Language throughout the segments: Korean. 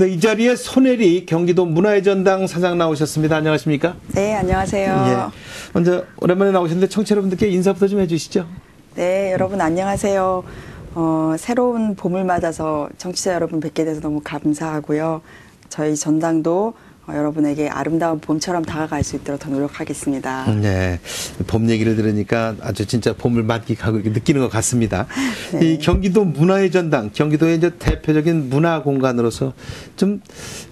네, 이 자리에 손혜리 경기도 문화의 전당 사장 나오셨습니다. 안녕하십니까? 네, 안녕하세요. 예. 먼저 오랜만에 나오셨는데 청취자 여러분들께 인사부터 좀 해주시죠. 네, 여러분 안녕하세요. 어, 새로운 봄을 맞아서 청취자 여러분 뵙게 돼서 너무 감사하고요. 저희 전당도 어, 여러분에게 아름다운 봄처럼 다가갈 수 있도록 더 노력하겠습니다. 네. 봄 얘기를 들으니까 아주 진짜 봄을 만끽하고 느끼는 것 같습니다. 네. 이 경기도 문화의 전당, 경기도의 이제 대표적인 문화 공간으로서 좀,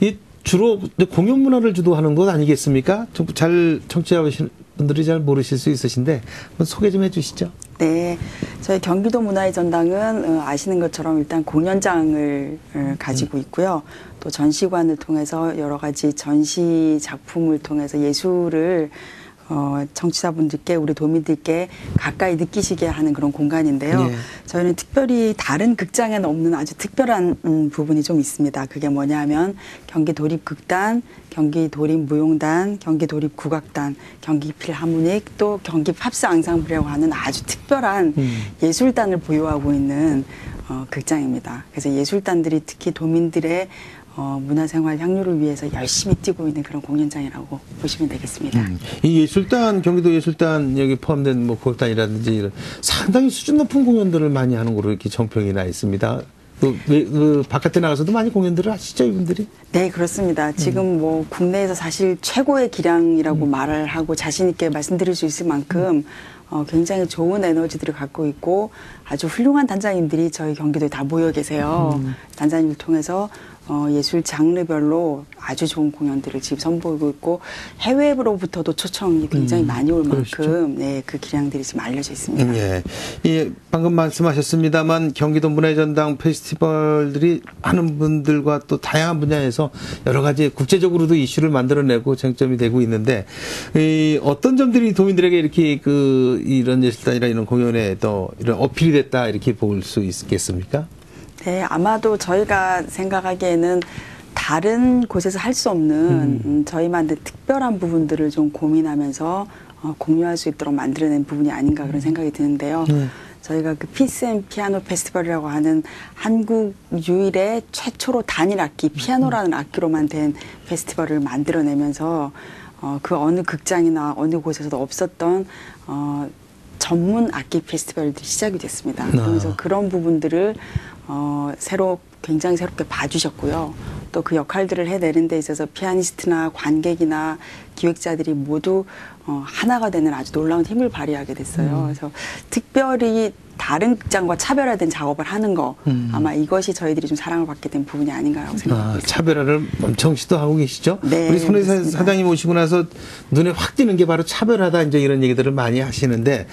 이 주로 공연 문화를 주도하는 곳 아니겠습니까? 잘 청취하시는 분들이 잘 모르실 수 있으신데 소개 좀 해주시죠. 네, 저희 경기도 문화의 전당은 어, 아시는 것처럼 일단 공연장을 어, 가지고 음. 있고요. 또 전시관을 통해서 여러 가지 전시 작품을 통해서 예술을 어, 정치자분들께 우리 도민들께 가까이 느끼시게 하는 그런 공간인데요. 네. 저희는 특별히 다른 극장에는 없는 아주 특별한 음, 부분이 좀 있습니다. 그게 뭐냐면 경기 도립 극단, 경기 도립 무용단, 경기 도립 국악단, 경기 필하모닉 또 경기 팝스 앙상블이라고 하는 아주 특별한 음. 예술단을 보유하고 있는 어, 극장입니다. 그래서 예술단들이 특히 도민들의 어, 문화생활 향유를 위해서 열심히 뛰고 있는 그런 공연장이라고 보시면 되겠습니다. 음, 이 예술단 경기도 예술단 여기 포함된 뭐 국악단이라든지 이런 상당히 수준 높은 공연들을 많이 하는 걸로 이렇게 정평이 나 있습니다. 그, 그 바깥에 나가서도 많이 공연들을 하시죠 이분들이? 네 그렇습니다. 지금 음. 뭐 국내에서 사실 최고의 기량이라고 음. 말을 하고 자신 있게 말씀드릴 수 있을 만큼 어, 굉장히 좋은 에너지들을 갖고 있고 아주 훌륭한 단장님들이 저희 경기도에 다 모여 계세요. 음. 단장님을 통해서 어, 예술 장르별로 아주 좋은 공연들을 지금 선보이고 있고 해외로부터도 초청이 굉장히 음, 많이 올 만큼 네, 그 기량들이 지금 알려져 있습니다. 음, 예. 예, 방금 말씀하셨습니다만 경기도 문화전당 페스티벌들이 많은 분들과 또 다양한 분야에서 여러 가지 국제적으로도 이슈를 만들어내고 쟁점이 되고 있는데 이 어떤 점들이 도민들에게 이렇게 그 이런 예술단이나 이런 공연에 또 이런 어필이 됐다 이렇게 볼 수 있겠습니까? 네, 아마도 저희가 생각하기에는 다른 곳에서 할 수 없는 음. 음, 저희만의 특별한 부분들을 좀 고민하면서 어, 공유할 수 있도록 만들어낸 부분이 아닌가 그런 생각이 드는데요. 음. 저희가 그 피스 앤 피아노 페스티벌이라고 하는 한국 유일의 최초로 단일 악기 피아노라는 악기로만 된 페스티벌을 만들어내면서 어, 그 어느 극장이나 어느 곳에서도 없었던 어, 전문 악기 페스티벌들이 시작이 됐습니다. 아. 그러면서 그런 부분들을 어, 새로 굉장히 새롭게 봐주셨고요. 또 그 역할들을 해내는 데 있어서 피아니스트나 관객이나 기획자들이 모두 어, 하나가 되는 아주 놀라운 힘을 발휘하게 됐어요. 음. 그래서 특별히 다른 극장과 차별화된 작업을 하는 거 음. 아마 이것이 저희들이 좀 사랑을 받게 된 부분이 아닌가라고 생각합니다. 아, 차별화를 엄청 시도하고 계시죠? 네, 우리 손혜 사장님 오시고 나서 눈에 확 띄는 게 바로 차별화다 이제 이런 얘기들을 많이 하시는데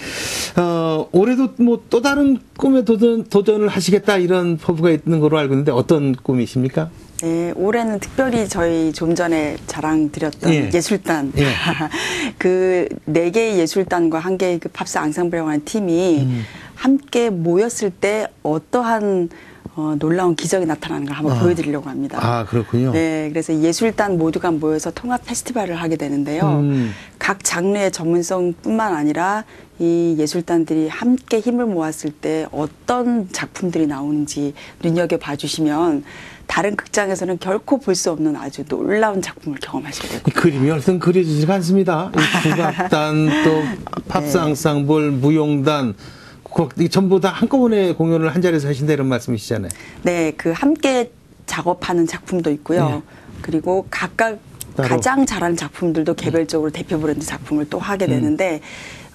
어, 올해도 뭐 또 다른 꿈에 도전, 도전을 하시겠다 이런 포부가 있는 걸로 알고 있는데 어떤 꿈이십니까? 네, 올해는 특별히 저희 좀 전에 자랑드렸던 예. 술단 예. 그네 개의 예술단과 한 개의 그 팝스 앙상블이라고 하는 팀이 음. 함께 모였을 때 어떠한 어, 놀라운 기적이 나타나는 걸 한번 아. 보여드리려고 합니다. 아, 그렇군요. 네, 그래서 예술단 모두가 모여서 통합 페스티벌을 하게 되는데요. 음. 각 장르의 전문성뿐만 아니라 이 예술단들이 함께 힘을 모았을 때 어떤 작품들이 나오는지 눈여겨 봐주시면 다른 극장에서는 결코 볼 수 없는 아주 놀라운 작품을 경험하시게 되고 그림이 얼른 그려지지가 않습니다. 국악단 또 팝스 앙상블 네. 무용단 전부 다 한꺼번에 공연을 한 자리에서 하신다 이런 말씀이시잖아요. 네, 그 함께 작업하는 작품도 있고요. 네. 그리고 각각 따로. 가장 잘하는 작품들도 개별적으로 대표 브랜드 작품을 또 하게 음. 되는데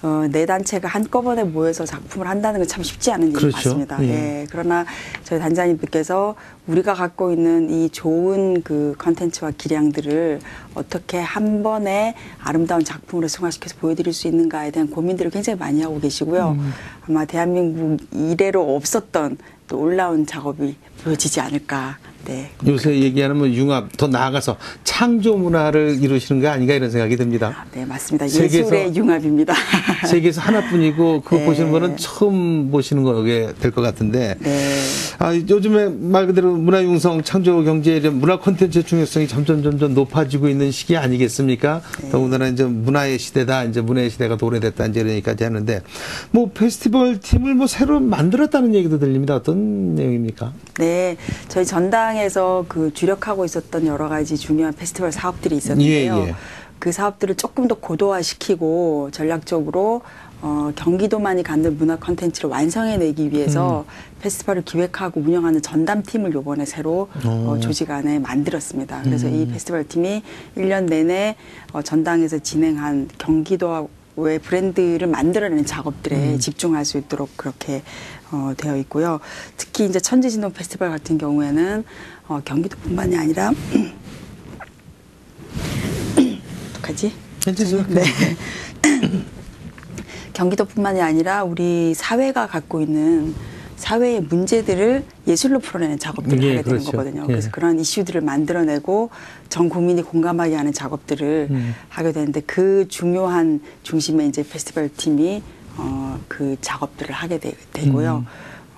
어, 네 단체가 한꺼번에 모여서 작품을 한다는 건 참 쉽지 않은 일이 그렇죠. 맞습니다. 예. 예. 그러나 저희 단장님께서 우리가 갖고 있는 이 좋은 그 컨텐츠와 기량들을 어떻게 한 번에 아름다운 작품으로 승화시켜서 보여드릴 수 있는가에 대한 고민들을 굉장히 많이 하고 계시고요. 음. 아마 대한민국 이래로 없었던 또 올라온 작업이 보여지지 않을까 네. 요새 얘기하는 뭐 융합 더 나아가서 창조 문화를 이루시는 게 아닌가 이런 생각이 듭니다. 아, 네, 맞습니다. 예술의 융합입니다. 세계에서 하나뿐이고 그거 네. 보시는 거는 처음 보시는 거게 될 것 같은데. 네. 아, 요즘에 말 그대로 문화 융성, 창조 경제, 문화 콘텐츠의 중요성이 점점 점점 높아지고 있는 시기 아니겠습니까? 네. 더군다나 이제 문화의 시대다, 이제 문화의 시대가 도래됐다, 이제 이런 얘기까지 하는데, 뭐 페스티벌 팀을 뭐 새로 만들었다는 얘기도 들립니다. 어떤 내용입니까? 네, 저희 전당 전당에서 그 주력하고 있었던 여러 가지 중요한 페스티벌 사업들이 있었는데요. 예, 예. 그 사업들을 조금 더 고도화시키고 전략적으로 어, 경기도만이 갖는 문화 콘텐츠를 완성해내기 위해서 음. 페스티벌을 기획하고 운영하는 전담팀을 요번에 새로 어, 오. 조직 안에 만들었습니다. 그래서 음. 이 페스티벌 팀이 1년 내내 어, 전당에서 진행한 경기도 의 브랜드를 만들어내는 작업들에 음. 집중할 수 있도록 그렇게 어, 되어 있고요. 특히 이제 천지진동 페스티벌 같은 경우에는 어, 경기도뿐만이 아니라 어떡하지? 괜찮죠? 네. 경기도뿐만이 아니라 우리 사회가 갖고 있는 사회의 문제들을 예술로 풀어내는 작업들을 예, 하게 되는 그렇죠. 거거든요. 예. 그래서 그런 이슈들을 만들어내고 전 국민이 공감하게 하는 작업들을 음. 하게 되는데 그 중요한 중심에 이제 페스티벌 팀이 어, 그 작업들을 하게 되, 고요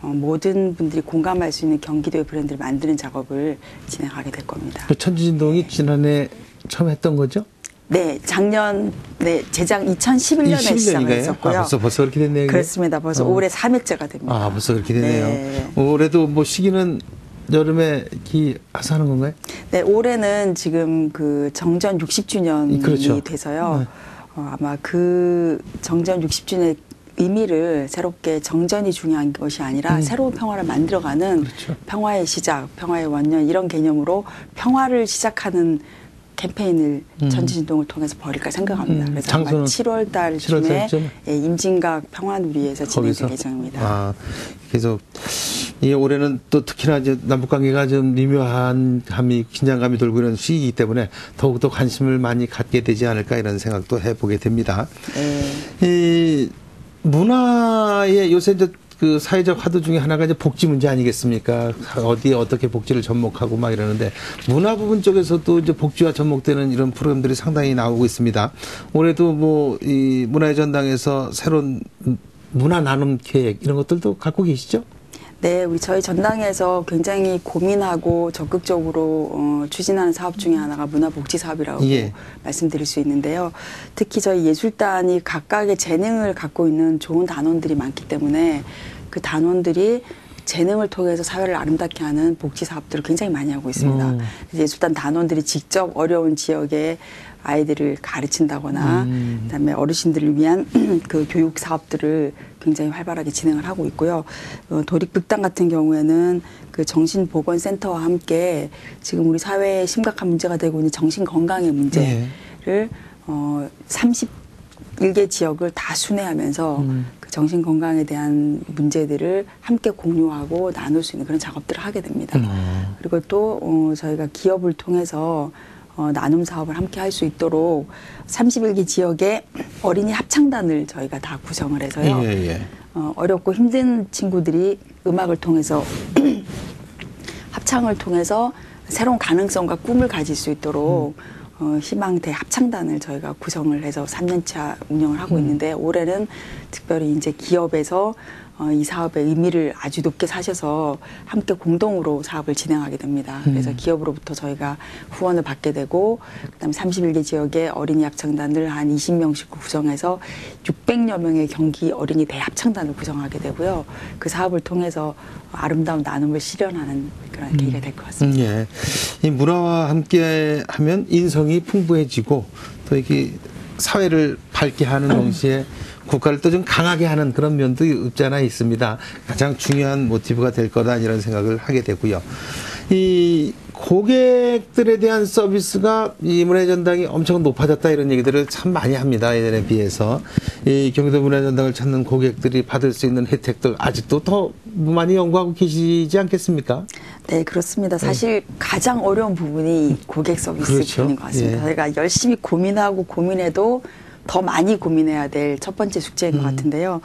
음. 어, 모든 분들이 공감할 수 있는 경기도의 브랜드를 만드는 작업을 진행하게 될 겁니다. 그 천지진동이 지난해 처음 했던 거죠? 네, 작년, 네, 제작 2011년에 21년인가요? 시작했었고요. 아, 벌써 벌써 그렇게 됐네요. 그렇습니다. 벌써 어. 올해 3회째가 됩니다. 아, 벌써 그렇게 되네요. 네. 올해도 뭐 시기는 여름에 기해서 하는 건가요? 네, 올해는 지금 그 정전 60주년이 그렇죠. 돼서요. 네. 어, 아마 그 정전 60주년의 의미를 새롭게 정전이 중요한 것이 아니라 음. 새로운 평화를 만들어가는 그렇죠. 평화의 시작, 평화의 원년 이런 개념으로 평화를 시작하는 캠페인을 음. 전지진동을 통해서 벌일까 생각합니다. 음, 그래서 장소는 아마 7월 7월 달쯤에? 예, 임진각 평화누리에서 진행될 예정입니다. 아, 그래서 이 올해는 또 특히나 이제 남북 관계가 좀 미묘한 감이 긴장감이 돌고 이런 시기이기 때문에 더욱더 관심을 많이 갖게 되지 않을까 이런 생각도 해보게 됩니다. 네. 이 문화의 요새 이제 그 사회적 화두 중에 하나가 이제 복지 문제 아니겠습니까? 어디에 어떻게 복지를 접목하고 막 이러는데 문화 부분 쪽에서도 이제 복지와 접목되는 이런 프로그램들이 상당히 나오고 있습니다. 올해도 뭐 이 문화의 전당에서 새로운 문화 나눔 계획 이런 것들도 갖고 계시죠? 네, 우리 저희 전당에서 굉장히 고민하고 적극적으로 어, 추진하는 사업 중에 하나가 문화복지 사업이라고 예. 말씀드릴 수 있는데요. 특히 저희 예술단이 각각의 재능을 갖고 있는 좋은 단원들이 많기 때문에 그 단원들이 재능을 통해서 사회를 아름답게 하는 복지 사업들을 굉장히 많이 하고 있습니다. 음. 예술단 단원들이 직접 어려운 지역에 아이들을 가르친다거나 음. 그다음에 어르신들을 위한 그 교육 사업들을 굉장히 활발하게 진행을 하고 있고요. 어, 도립극단 같은 경우에는 그 정신보건센터와 함께 지금 우리 사회에 심각한 문제가 되고 있는 정신 건강의 문제를 네. 어 31개 지역을 다 순회하면서 음. 그 정신 건강에 대한 문제들을 함께 공유하고 나눌 수 있는 그런 작업들을 하게 됩니다. 음. 그리고 또 어, 저희가 기업을 통해서 어, 나눔 사업을 함께 할 수 있도록 31개 지역의 어린이 합창단을 저희가 다 구성을 해서요. 예, 예. 어, 어렵고 힘든 친구들이 음악을 통해서 합창을 통해서 새로운 가능성과 꿈을 가질 수 있도록 어, 희망대 합창단을 저희가 구성을 해서 3년차 운영을 하고 있는데 올해는 특별히 이제 기업에서 어, 이 사업의 의미를 아주 높게 사셔서 함께 공동으로 사업을 진행하게 됩니다. 그래서 기업으로부터 저희가 후원을 받게 되고 그다음에 31개 지역의 어린이 합창단을 한 20명씩 구성해서 600여 명의 경기 어린이 대합창단을 구성하게 되고요. 그 사업을 통해서 아름다운 나눔을 실현하는 그런 계기가 될 것 같습니다. 음, 예. 이 문화와 함께 하면 인성이 풍부해지고 또 이게 사회를 밝게 하는 동시에 국가를 또 좀 강하게 하는 그런 면도 없지 않아 있습니다. 가장 중요한 모티브가 될 거다 이런 생각을 하게 되고요. 이 고객들에 대한 서비스가 이 문화전당이 엄청 높아졌다 이런 얘기들을 참 많이 합니다. 예전에 비해서. 이 경기도 문화전당을 찾는 고객들이 받을 수 있는 혜택들 아직도 더 많이 연구하고 계시지 않겠습니까? 네, 그렇습니다. 사실 가장 어려운 부분이 고객 서비스 그렇죠. 부분인 것 같습니다. 예. 저희가 열심히 고민하고 고민해도 더 많이 고민해야 될 첫 번째 숙제인 음. 것 같은데요.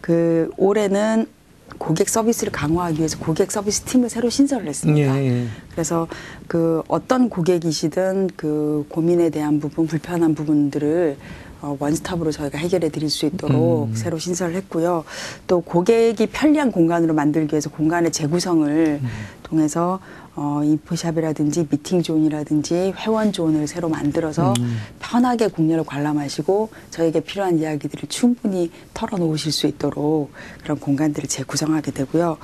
그 올해는 고객 서비스를 강화하기 위해서 고객 서비스 팀을 새로 신설을 했습니다. 예, 예. 그래서 그 어떤 고객이시든 그 고민에 대한 부분, 불편한 부분들을 어, 원스톱으로 저희가 해결해 드릴 수 있도록 음. 새로 신설을 했고요. 또 고객이 편리한 공간으로 만들기 위해서 공간의 재구성을 통해서 어, 인포샵이라든지 미팅 존이라든지 회원 존을 새로 만들어서 음. 편하게 공연을 관람하시고 저에게 필요한 이야기들을 충분히 털어놓으실 수 있도록 그런 공간들을 재구성하게 되고요.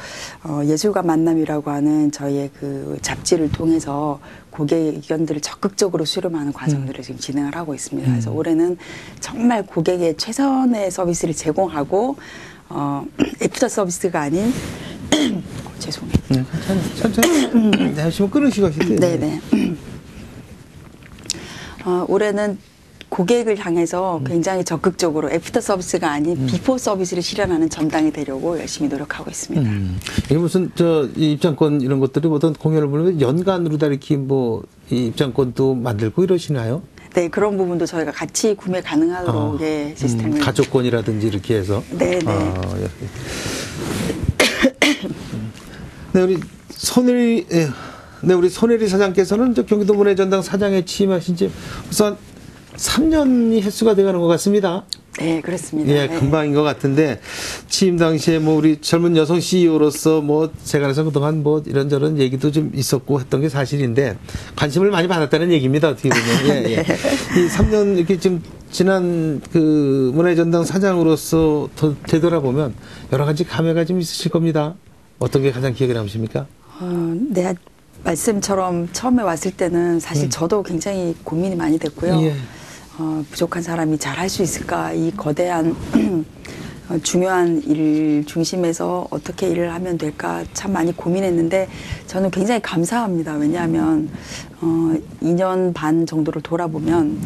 어, 예술가 만남이라고 하는 저희의 그 잡지를 통해서 고객 의견들을 적극적으로 수렴하는 과정들을 지금 진행을 하고 있습니다. 그래서 올해는 정말 고객의 최선의 서비스를 제공하고 어, 애프터 서비스가 아닌 어, 죄송해요. 네, 천천히, 천천히. 네, 하시면 끊으시고 하시죠. 네네. 어, 올해는 고객을 향해서 굉장히 적극적으로 애프터 서비스가 아닌 비포 서비스를 실현하는 전당이 되려고 열심히 노력하고 있습니다. 음. 이게 무슨 저이 입장권 이런 것들이 어떤 공연을 보면 연간으로 다 이렇게 뭐이 입장권도 만들고 이러시나요? 네, 그런 부분도 저희가 같이 구매 가능하도록 예, 시스템을 음, 가족권이라든지 이렇게 해서. 네, 네. 아, 예. 네, 우리 손혜리, 예. 네, 우리 손혜리 사장께서는 저 경기도 문화전당 사장에 취임하신 지 우선 3년이 횟수가 돼가는 것 같습니다. 네, 그렇습니다. 예, 네. 금방인 것 같은데 취임 당시에 뭐 우리 젊은 여성 CEO로서 뭐 세간에서 그동안 뭐 이런저런 얘기도 좀 있었고 했던 게 사실인데 관심을 많이 받았다는 얘기입니다. 어떻게 보면. 예, 네. 예. 이 3년 이렇게 좀 지난 그 문화전당 사장으로서 더 되돌아보면 여러 가지 감회가 좀 있으실 겁니다. 어떤 게 가장 기억에 남으십니까? 어, 네, 말씀처럼 처음에 왔을 때는 사실 저도 굉장히 고민이 많이 됐고요. 음. 예. 어, 부족한 사람이 잘 할 수 있을까? 이 거대한 어, 중요한 일 중심에서 어떻게 일을 하면 될까 참 많이 고민했는데 저는 굉장히 감사합니다. 왜냐하면 어, 2년 반 정도를 돌아보면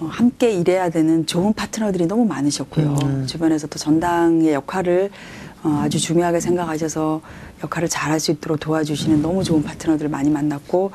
어, 함께 일해야 되는 좋은 파트너들이 너무 많으셨고요. 음. 주변에서도 전당의 역할을 어, 아주 중요하게 생각하셔서 역할을 잘할 수 있도록 도와주시는 너무 좋은 파트너들을 많이 만났고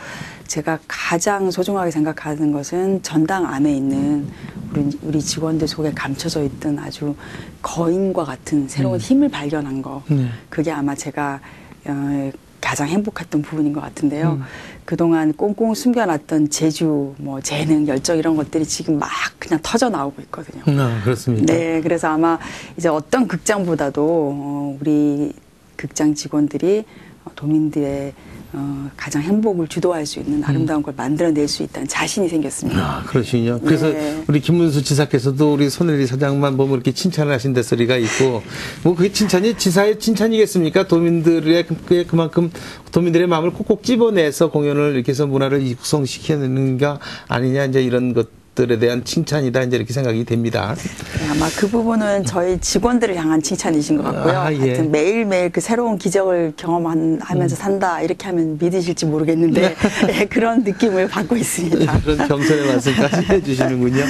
제가 가장 소중하게 생각하는 것은 전당 안에 있는 우리, 우리 직원들 속에 감춰져 있던 아주 거인과 같은 새로운 힘을 발견한 거. 네. 그게 아마 제가 어, 가장 행복했던 부분인 것 같은데요. 그동안 꽁꽁 숨겨놨던 재주, 뭐 재능, 열정 이런 것들이 지금 막 그냥 터져 나오고 있거든요. 아, 그렇습니까? 네, 그래서 아마 이제 어떤 극장보다도 어, 우리 극장 직원들이 어, 도민들의 어, 가장 행복을 주도할 수 있는 아름다운 걸 만들어낼 수 있다는 자신이 생겼습니다. 아, 그러시군요. 그래서 네. 우리 김문수 지사께서도 우리 손혜리 사장만 보면 이렇게 칭찬을 하신다 소리가 있고, 뭐 그게 칭찬이 지사의 칭찬이겠습니까? 도민들의 그- 그만큼 도민들의 마음을 콕콕 집어내서 공연을 이렇게 해서 문화를 육성시켜내는가 아니냐 이제 이런 것 들에 대한 칭찬이다 이제 이렇게 생각이 됩니다. 네, 아마 그 부분은 저희 직원들을 향한 칭찬이신 것 같고요. 아, 예. 하여튼 매일 매일 그 새로운 기적을 경험하면서 산다 이렇게 하면 믿으실지 모르겠는데 예, 그런 느낌을 받고 있습니다. 그런 경선의 말씀까지 해주시는군요.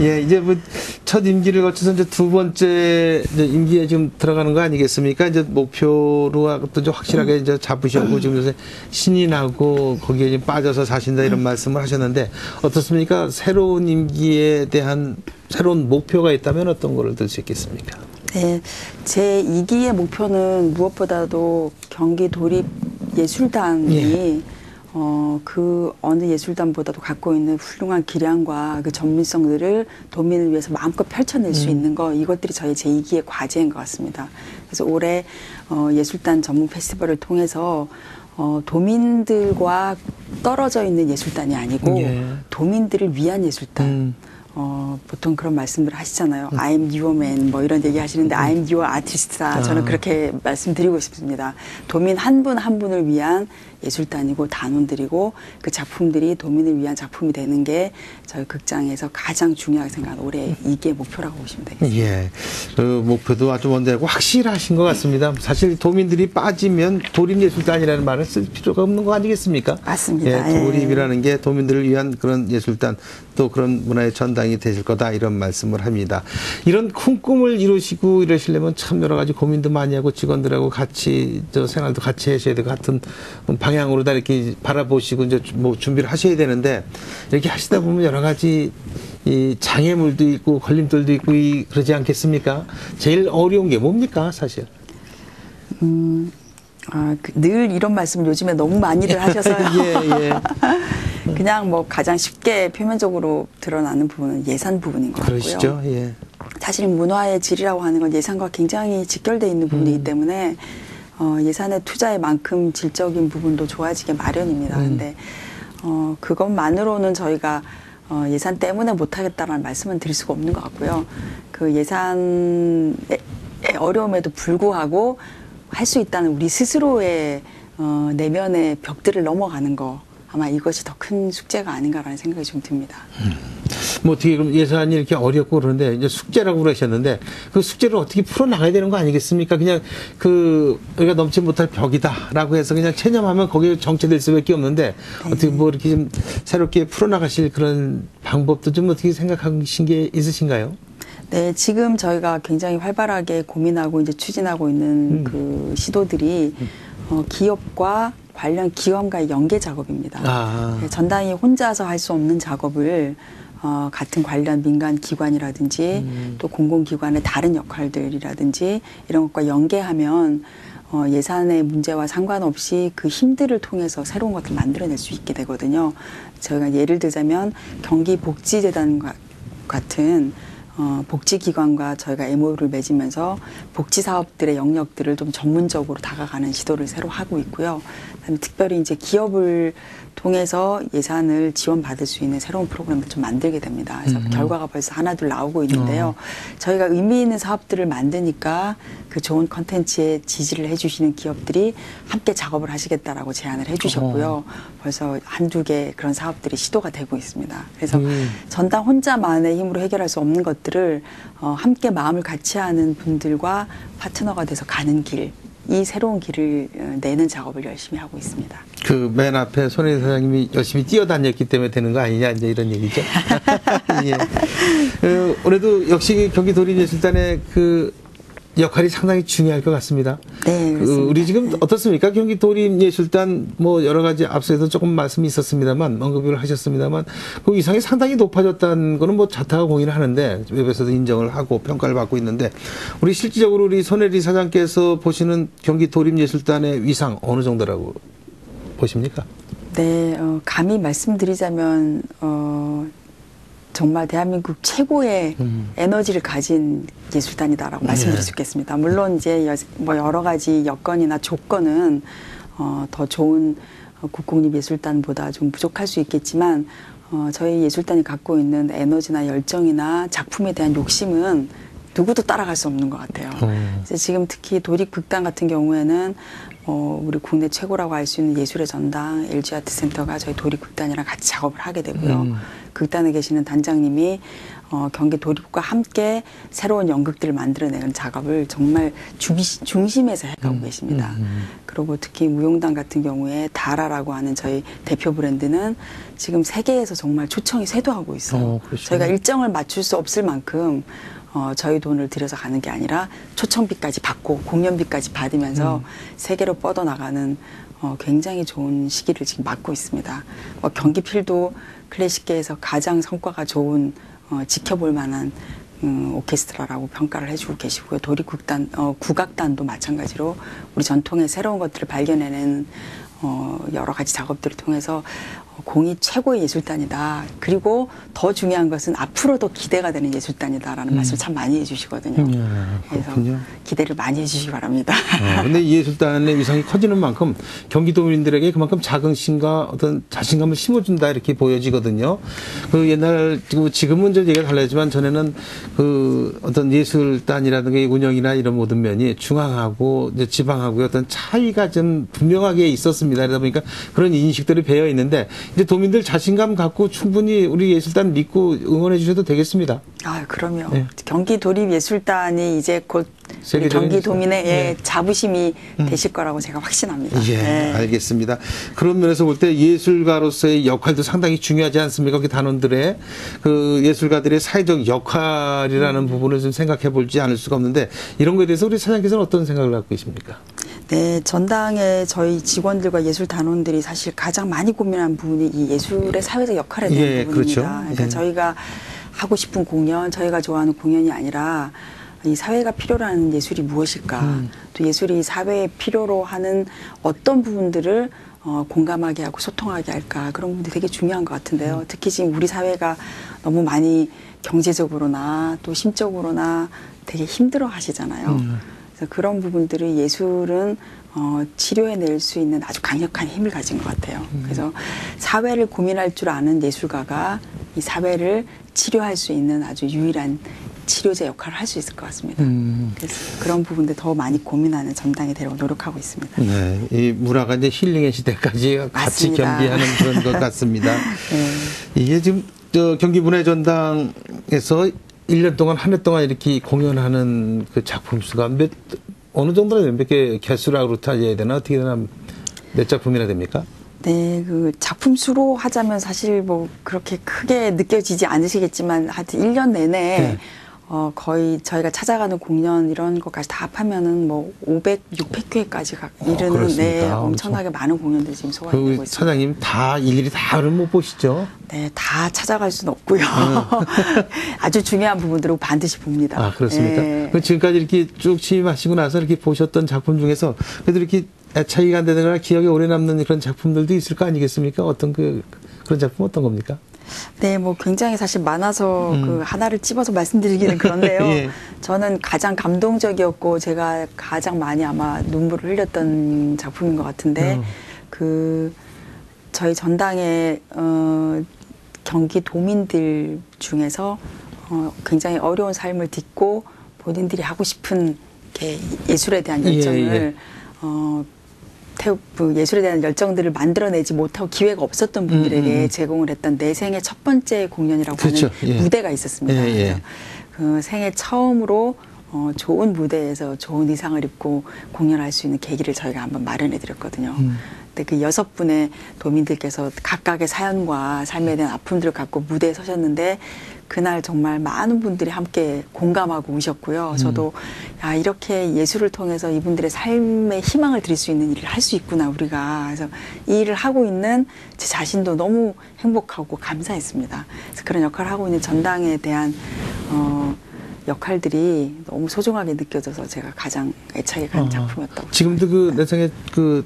예, 이제 뭐 첫 임기를 거쳐서 이제 두 번째 이제 임기에 지금 들어가는 거 아니겠습니까? 이제 목표로 또 이제 확실하게 이제 잡으셨고 지금 요새 신이 나고 거기에 빠져서 사신다 이런 말씀을 하셨는데 어떻습니까? 새로운 임기에 대한 새로운 목표가 있다면 어떤 거를 들 수 있겠습니까? 네, 제 2기의 목표는 무엇보다도 경기 도립 예술단이 예. 어, 그 어느 예술단보다도 갖고 있는 훌륭한 기량과 그 전문성들을 도민을 위해서 마음껏 펼쳐낼 수 있는 거 이것들이 저희 제 2기의 과제인 것 같습니다. 그래서 올해 어, 예술단 전문 페스티벌을 통해서 어, 도민들과 떨어져 있는 예술단이 아니고 예. 도민들을 위한 예술단. 음. 어, 보통 그런 말씀들을 하시잖아요. I'm your man, 뭐 이런 얘기 하시는데 I'm your artist다. 저는 아. 그렇게 말씀드리고 싶습니다. 도민 한분한 분을 위한 예술단이고 단원들이고 그 작품들이 도민을 위한 작품이 되는 게 저희 극장에서 가장 중요하게 생각하는 올해 이게 목표라고 보시면 되겠습니다. 예. 그 목표도 아주 먼데고 확실하신 것 같습니다. 사실 도민들이 빠지면 도립예술단이라는 말을 쓸 필요가 없는 거 아니겠습니까? 맞습니다. 예, 예. 도립이라는 게 도민들을 위한 그런 예술단 또 그런 문화의 전당 이 되실 거다 이런 말씀을 합니다. 이런 큰 꿈을 이루시고 이러시려면 참 여러 가지 고민도 많이 하고 직원들하고 같이 저 생활도 같이 하셔야 되고 같은 방향으로 다 이렇게 바라보시고 이제 뭐 준비를 하셔야 되는데 이렇게 하시다 보면 여러 가지 이 장애물도 있고 걸림돌도 있고 이 그러지 않겠습니까? 제일 어려운 게 뭡니까 사실? 아, 그, 늘 이런 말씀을 요즘에 너무 많이들 하셔서요. 예, 예. 그냥 뭐 가장 쉽게 표면적으로 드러나는 부분은 예산 부분인 것 같고요. 그러시죠? 예. 사실 문화의 질이라고 하는 건 예산과 굉장히 직결돼 있는 부분이기 때문에 어, 예산의 투자의 만큼 질적인 부분도 좋아지게 마련입니다. 음. 근데 어, 그것만으로는 저희가 어, 예산 때문에 못하겠다라는 말씀은 드릴 수가 없는 것 같고요. 그 예산의 어려움에도 불구하고 할 수 있다는 우리 스스로의 어, 내면의 벽들을 넘어가는 거 아마 이것이 더 큰 숙제가 아닌가라는 생각이 좀 듭니다. 뭐 어떻게 그럼 예산이 이렇게 어렵고 그러는데 이제 숙제라고 그러셨는데 그 숙제를 어떻게 풀어 나가야 되는 거 아니겠습니까? 그냥 그 우리가 넘지 못할 벽이다라고 해서 그냥 체념하면 거기에 정체될 수밖에 없는데 어떻게 뭐 이렇게 좀 새롭게 풀어 나가실 그런 방법도 좀 어떻게 생각하신 게 있으신가요? 네, 지금 저희가 굉장히 활발하게 고민하고 이제 추진하고 있는 음. 그 시도들이 어, 기업과 관련 기관과의 연계 작업입니다. 아. 네, 전당이 혼자서 할 수 없는 작업을 어, 같은 관련 민간 기관이라든지 음. 또 공공기관의 다른 역할들이라든지 이런 것과 연계하면 어, 예산의 문제와 상관없이 그 힘들을 통해서 새로운 것을 만들어낼 수 있게 되거든요. 저희가 예를 들자면 경기복지재단과 같은 어, 복지기관과 저희가 MOU를 맺으면서 복지 사업들의 영역들을 좀 전문적으로 다가가는 시도를 새로 하고 있고요. 특별히 이제 기업을 통해서 예산을 지원받을 수 있는 새로운 프로그램을 좀 만들게 됩니다. 그래서 음. 결과가 벌써 하나둘 나오고 있는데요. 저희가 의미 있는 사업들을 만드니까 그 좋은 컨텐츠에 지지를 해주시는 기업들이 함께 작업을 하시겠다라고 제안을 해주셨고요. 벌써 한두 개 그런 사업들이 시도가 되고 있습니다. 그래서 음. 전당 혼자만의 힘으로 해결할 수 없는 것들을 어, 함께 마음을 같이 하는 분들과 파트너가 돼서 가는 길, 이 새로운 길을 어, 내는 작업을 열심히 하고 있습니다. 그 맨 앞에 손혜 사장님이 열심히 뛰어다녔기 때문에 되는 거 아니냐 이제 이런 얘기죠. 예. 어, 올해도 역시 경기도립예술단의 그 역할이 상당히 중요할 것 같습니다. 네, 그 그렇습니다. 우리 지금 어떻습니까? 경기도립예술단 뭐 여러 가지 앞서에도 조금 말씀이 있었습니다만 언급을 하셨습니다만 그 이상이 상당히 높아졌다는 거는 뭐 자타가 공인을 하는데 웹에서도 인정을 하고 평가를 받고 있는데 우리 실질적으로 우리 손혜리 사장께서 보시는 경기도립예술단의 위상 어느 정도라고 보십니까? 네, 어, 감히 말씀드리자면 어, 정말 대한민국 최고의 음. 에너지를 가진 예술단이다라고 네. 말씀드릴 수 있겠습니다. 물론 이제 여, 뭐 여러 가지 여건이나 조건은 어, 더 좋은 어, 국공립예술단보다 좀 부족할 수 있겠지만 어, 저희 예술단이 갖고 있는 에너지나 열정이나 작품에 대한 욕심은 누구도 따라갈 수 없는 것 같아요. 어. 이제 지금 특히 도립극단 같은 경우에는 어, 우리 국내 최고라고 할 수 있는 예술의 전당 LG 아트센터가 저희 도립극단이랑 같이 작업을 하게 되고요. 음. 극단에 계시는 단장님이 어, 경기 도립과 함께 새로운 연극들을 만들어내는 작업을 정말 중시, 중심에서 해가고 계십니다. 음. 그리고 특히 무용단 같은 경우에 다라라고 하는 저희 대표 브랜드는 지금 세계에서 정말 초청이 쇄도하고 있어요. 어. 저희가 일정을 맞출 수 없을 만큼 어, 저희 돈을 들여서 가는 게 아니라 초청비까지 받고 공연비까지 받으면서 음. 세계로 뻗어나가는 어, 굉장히 좋은 시기를 지금 맞고 있습니다. 뭐 경기필도 클래식계에서 가장 성과가 좋은 어, 지켜볼 만한 음, 오케스트라라고 평가를 해주고 계시고요. 도립국단, 어, 국악단도 마찬가지로 우리 전통의 새로운 것들을 발견해내는 어, 여러 가지 작업들을 통해서 어, 공이 최고의 예술단이다. 그리고 더 중요한 것은 앞으로 더 기대가 되는 예술단이다라는 말씀 참 많이 해주시거든요. 음, 그래서 그렇군요. 기대를 많이 해주시기 바랍니다. 어, 근데 이 예술단의 위상이 커지는 만큼 경기도민들에게 그만큼 자긍심과 어떤 자신감을 심어준다 이렇게 보여지거든요. 그 옛날 지금 지금은 저 얘기가 달라지만 전에는 그 어떤 예술단이라든가 운영이나 이런 모든 면이 중앙하고 이제 지방하고의 어떤 차이가 좀 분명하게 있었습니다. 그러다 보니까 그런 인식들이 배어 있는데 이제 도민들 자신감 갖고 충분히 우리 예술단 믿고 응원해 주셔도 되겠습니다. 아, 그럼요. 네. 경기 도립 예술단이 이제 곧 경기. 도민의 예, 네. 자부심이 되실 거라고 제가 확신합니다. 예, 네. 알겠습니다. 그런 면에서 볼 때 예술가로서의 역할도 상당히 중요하지 않습니까? 그 단원들의 그 예술가들의 사회적 역할이라는 부분을 좀 생각해 볼지 않을 수가 없는데 이런 거에 대해서 우리 사장님께서는 어떤 생각을 갖고 계십니까? 네, 전당에 저희 직원들과 예술 단원들이 사실 가장 많이 고민한 부분이 이 예술의 사회적 역할에 대한 예, 부분입니다. 그렇죠. 그러니까 예. 저희가 하고 싶은 공연, 저희가 좋아하는 공연이 아니라 이 사회가 필요로 하는 예술이 무엇일까? 음. 또 예술이 사회에 필요로 하는 어떤 부분들을 어, 공감하게 하고 소통하게 할까? 그런 부분이 되게 중요한 것 같은데요. 음. 특히 지금 우리 사회가 너무 많이 경제적으로나 또 심적으로나 되게 힘들어 하시잖아요. 음. 그래서 그런 부분들이 예술은 어, 치료해낼 수 있는 아주 강력한 힘을 가진 것 같아요. 음. 그래서 사회를 고민할 줄 아는 예술가가 이 사회를 치료할 수 있는 아주 유일한 치료제 역할을 할 수 있을 것 같습니다. 음. 그래서 그런 부분들 더 많이 고민하는 전당이 되려고 노력하고 있습니다. 네, 이 문화가 이제 힐링의 시대까지 같이 맞습니다. 겸비하는 그런 것 같습니다. 네. 이게 지금 저 경기 문화전당에서 1년 동안 한 해 동안 이렇게 공연하는 그 작품 수가 몇 어느 정도나 몇 개 개수라고 따져야 되나 어떻게 되나 몇 작품이나 됩니까? 네, 그 작품 수로 하자면 사실 뭐 그렇게 크게 느껴지지 않으시겠지만 하여튼 1년 내내 네. 어 거의 저희가 찾아가는 공연 이런 것까지 다 합하면은 뭐 500, 600회까지 가 어, 이르는 그렇습니까? 네, 엄청나게 많은 공연들이 지금 소화되고 그 있습니다. 사장님 다 일일이 다는 못 보시죠? 네, 다 찾아갈 수는 없고요. 아주 중요한 부분들을 반드시 봅니다. 아 그렇습니까? 네. 그 지금까지 이렇게 쭉 취임하시고 나서 이렇게 보셨던 작품 중에서 그래도 이렇게 차이가 안 되거나 기억에 오래 남는 그런 작품들도 있을 거 아니겠습니까? 어떤 그 그런 작품 어떤 겁니까? 네, 뭐 굉장히 사실 많아서 음. 그 하나를 찝어서 말씀드리기는 그런데요. 예. 저는 가장 감동적이었고 제가 가장 많이 아마 눈물을 흘렸던 작품인 것 같은데 어. 그 저희 전당의 어, 경기 도민들 중에서 어, 굉장히 어려운 삶을 딛고 본인들이 하고 싶은 게 예술에 대한 예, 열정을 예. 어, 태우, 그 예술에 대한 열정들을 만들어내지 못하고 기회가 없었던 분들에게 음, 음. 제공을 했던 내 생애 첫 번째 공연이라고 그렇죠. 하는 예. 무대가 있었습니다. 예, 예. 그 생애 처음으로 어, 좋은 무대에서 좋은 의상을 입고 공연할 수 있는 계기를 저희가 한번 마련해 드렸거든요. 음. 그 여섯 분의 도민들께서 각각의 사연과 삶에 대한 아픔들을 갖고 무대에 서셨는데 그날 정말 많은 분들이 함께 공감하고 오셨고요. 음. 저도 야 이렇게 예술을 통해서 이분들의 삶에 희망을 드릴 수 있는 일을 할 수 있구나 우리가 그래서 이 일을 하고 있는 제 자신도 너무 행복하고 감사했습니다. 그래서 그런 역할을 하고 있는 전당에 대한 어, 역할들이 너무 소중하게 느껴져서 제가 가장 애착이 가는 어. 작품이었다고 지금도 그 내생의 그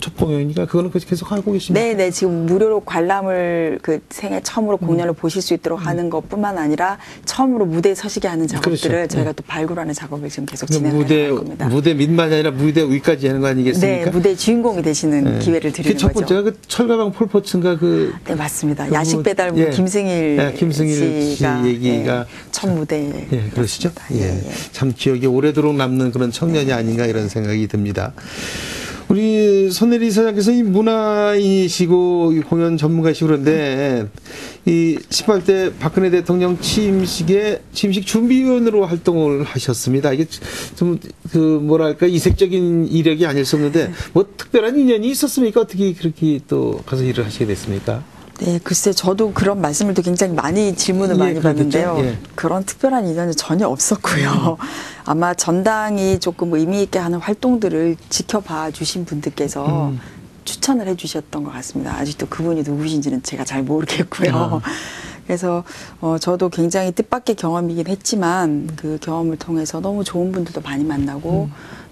첫 공연이니까 그거는 계속 하고 계십니까? 네, 네. 지금 무료로 관람을 그 생애 처음으로 음. 공연을 보실 수 있도록 하는 것뿐만 아니라 처음으로 무대에 서시게 하는 작업들을 그렇죠. 저희가 네. 또 발굴하는 작업을 지금 계속 그 진행할 무대 겁니다. 무대 밑만이 아니라 무대 위까지 하는 거 아니겠습니까? 네, 무대 주인공이 되시는 네. 기회를 드리는 그첫 거죠. 번째가 그 철가방 폴포츠인가 그 네, 맞습니다. 그분, 야식 배달부 예. 김승일, 예, 김승일 씨 씨가 얘기가 예, 첫 무대에 예, 그러시죠? 예. 예, 예. 참 기억에 오래도록 남는 그런 청년이 아닌가 이런 생각이 듭니다. 우리 손혜리 사장께서 이 문화인이시고 이 공연 전문가시고 그런데 이 18대 박근혜 대통령 취임식에 취임식 준비위원으로 활동을 하셨습니다. 이게 좀 그 뭐랄까 이색적인 이력이 아닐 수 없는데 뭐 특별한 인연이 있었습니까? 어떻게 그렇게 또 가서 일을 하시게 됐습니까? 네, 글쎄 저도 그런 말씀을 또 굉장히 많이 질문을 예, 많이 그렇겠죠. 받는데요. 예. 그런 특별한 인연은 전혀 없었고요. 아마 전당이 조금 의미 있게 하는 활동들을 지켜봐 주신 분들께서 음. 추천을 해주셨던 것 같습니다. 아직도 그분이 누구신지는 제가 잘 모르겠고요. 아. 그래서 어, 저도 굉장히 뜻밖의 경험이긴 했지만 그 경험을 통해서 너무 좋은 분들도 많이 만나고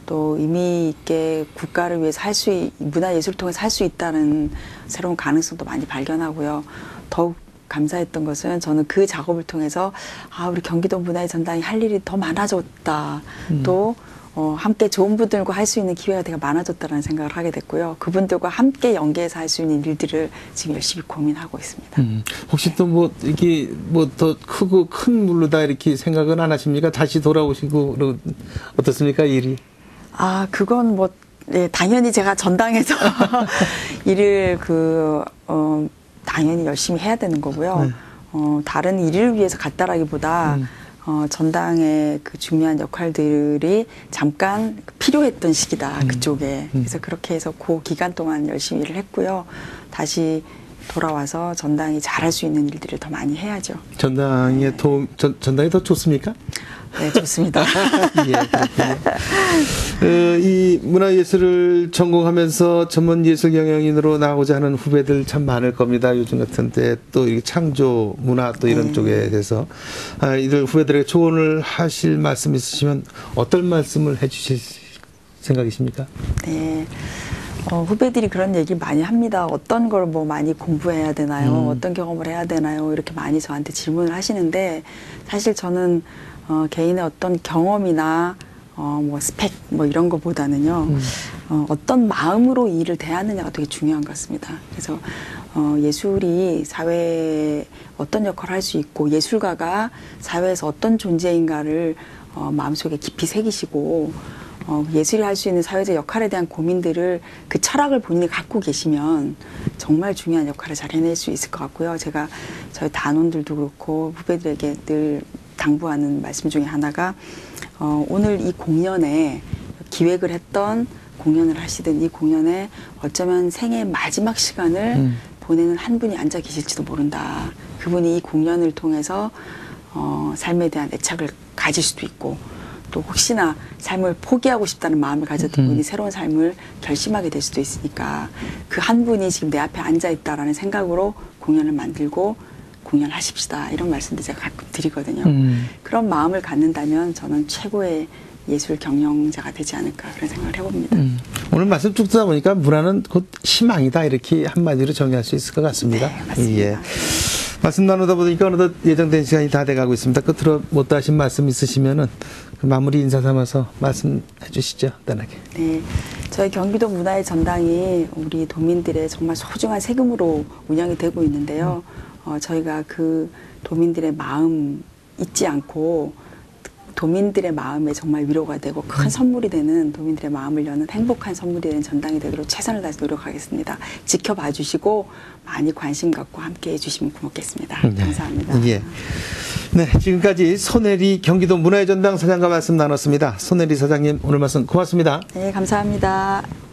또 의미 있게 국가를 위해서 할 수 문화 예술을 통해서 할 수 있다는 새로운 가능성도 많이 발견하고요. 더욱 감사했던 것은 저는 그 작업을 통해서 아 우리 경기도 문화의 전당이 할 일이 더 많아졌다. 또 어, 함께 좋은 분들과 할 수 있는 기회가 되게 많아졌다라는 생각을 하게 됐고요. 그분들과 함께 연계해서 할 수 있는 일들을 지금 열심히 고민하고 있습니다. 음, 혹시 또뭐 이게 뭐 더 크고 큰 물로다 이렇게 생각은 안 하십니까? 다시 돌아오시고 어떻습니까 일이? 아, 그건 뭐, 네, 당연히 제가 전당에서 일을 그, 어, 당연히 열심히 해야 되는 거고요. 네. 어, 다른 일을 위해서 갔다라기보다, 음. 어, 전당의 그 중요한 역할들이 잠깐 필요했던 시기다, 음. 그쪽에. 그래서 그렇게 해서 그 기간 동안 열심히 일을 했고요. 다시 돌아와서 전당이 잘할 수 있는 일들을 더 많이 해야죠. 전당에 도움 전, 전당이 더 좋습니까? 네, 좋습니다. 예. 어, 이 문화예술을 전공하면서 전문 예술 경영인으로 나오고자 하는 후배들 참 많을 겁니다. 요즘 같은 때또이 창조 문화 또 이런 네. 쪽에 대해서 아, 이들 후배들에게 조언을 하실 말씀 있으시면 어떤 말씀을 해주실 생각이십니까? 네. 어, 후배들이 그런 얘기를 많이 합니다. 어떤 걸 뭐 많이 공부해야 되나요? 음. 어떤 경험을 해야 되나요? 이렇게 많이 저한테 질문을 하시는데 사실 저는 어, 개인의 어떤 경험이나 어, 뭐 스펙 뭐 이런 거보다는요. 어, 어떤 마음으로 이 일을 대하느냐가 되게 중요한 것 같습니다. 그래서 어, 예술이 사회에 어떤 역할을 할 수 있고 예술가가 사회에서 어떤 존재인가를 어, 마음속에 깊이 새기시고 어, 예술이 할 수 있는 사회적 역할에 대한 고민들을 그 철학을 본인이 갖고 계시면 정말 중요한 역할을 잘 해낼 수 있을 것 같고요. 제가 저희 단원들도 그렇고 후배들에게 늘 당부하는 말씀 중에 하나가 어, 오늘 이 공연에 기획을 했던 공연을 하시든 이 공연에 어쩌면 생애 마지막 시간을 음. 보내는 한 분이 앉아 계실지도 모른다. 그분이 이 공연을 통해서 어, 삶에 대한 애착을 가질 수도 있고 또 혹시나 삶을 포기하고 싶다는 마음을 가졌던 음. 분이 새로운 삶을 결심하게 될 수도 있으니까 그 한 분이 지금 내 앞에 앉아 있다라는 생각으로 공연을 만들고 공연하십시다 이런 말씀도 제가 가끔 드리거든요. 음. 그런 마음을 갖는다면 저는 최고의 예술 경영자가 되지 않을까 그런 생각을 해봅니다. 음. 오늘 말씀 쭉 듣다 보니까 문화는 곧 희망이다 이렇게 한마디로 정의할 수 있을 것 같습니다. 네, 맞습니다. 예. 말씀 나누다 보니까 어느덧 예정된 시간이 다 돼가고 있습니다. 끝으로 못다 하신 말씀 있으시면은 그 마무리 인사 삼아서 말씀해 주시죠. 간단하게. 네, 저희 경기도 문화의 전당이 우리 도민들의 정말 소중한 세금으로 운영이 되고 있는데요. 어, 저희가 그 도민들의 마음 잊지 않고 도민들의 마음에 정말 위로가 되고 큰 선물이 되는 도민들의 마음을 여는 행복한 선물이 되는 전당이 되도록 최선을 다해서 노력하겠습니다. 지켜봐 주시고 많이 관심 갖고 함께 해주시면 고맙겠습니다. 네. 감사합니다. 예. 네, 지금까지 손혜리 경기도 문화의 전당 사장과 말씀 나눴습니다. 손혜리 사장님 오늘 말씀 고맙습니다. 네, 감사합니다.